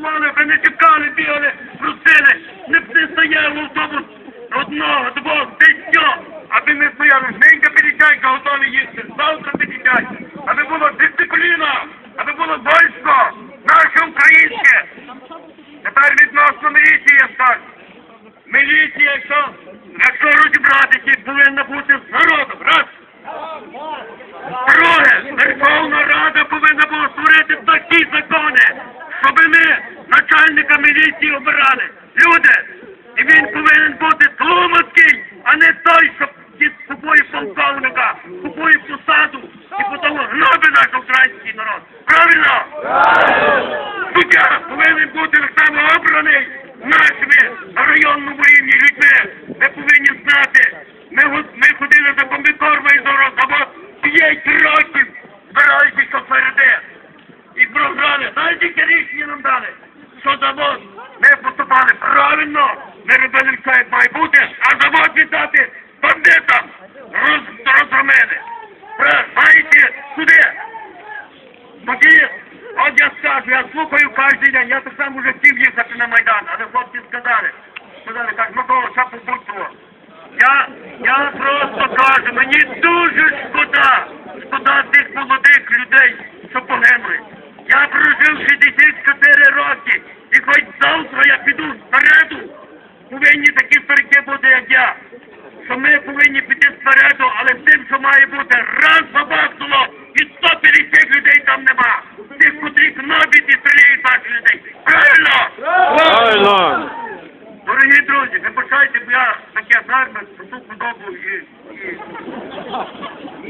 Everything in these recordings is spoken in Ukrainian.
рахували, ви не чекали, бігали, просили, не, не стояли автобус одного, двох, десятьох, аби не стояли. Ненька перечайка готові їсти, завтра перечайка, аби була дисципліна, аби було військо, наше українське. Тепер відносно міліції скажу. Міліція, якщо, якщо розібратися, повинна бути з народом. Раз. Друге, Верховна Рада повинна була створити такі закони, начальника міліції обирали. Люди, і він повинен бути Тлумацький, а не той, що під собою полковника, купує посаду і потім гнобить наш український народ. Правильно? Суддя повинен бути завод ми поступали правильно, ми робили все, як має бути, а завод віддати бандитам, роз, розгромили. Знаєте, куди? Тоді, от я скажу, я слухаю кожен день, я так само вже хотів їхати на Майдан, але хлопці сказали, сказали, кажуть, Микола, що побудь Я, я просто кажу, мені дуже шкода, шкода тих молодих людей, що погинули. Я прожив 64 роки, і хоч завтра я піду впереду, повинні такі старики бути, як я. Що ми повинні піти спереду, але з тим, що має бути раз забахнуло, і 150 людей там нема. Тих, котрі гнобять і стріляють наших людей. Правильно? Правильно! Дорогі друзі, вибачайте, бо я таке гарне, що тут подобу і, і...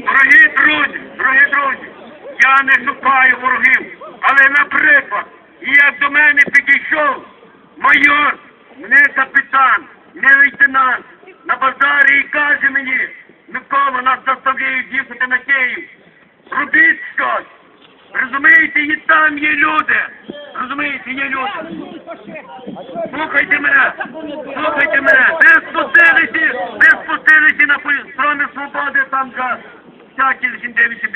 Дорогі друзі, дорогі друзі, я не шукаю ворогів, але, наприклад, як до мене підійшов майор, не капітан, не лейтенант на базарі і каже мені, Микола, нас заставляють їхати на Київ. Робіть щось. Розумієте, і там є люди. Розумієте, є люди. Слухайте мене, слухайте мене, ви спустилися, ви спустилися на промі свободи, там же всякі легендевичі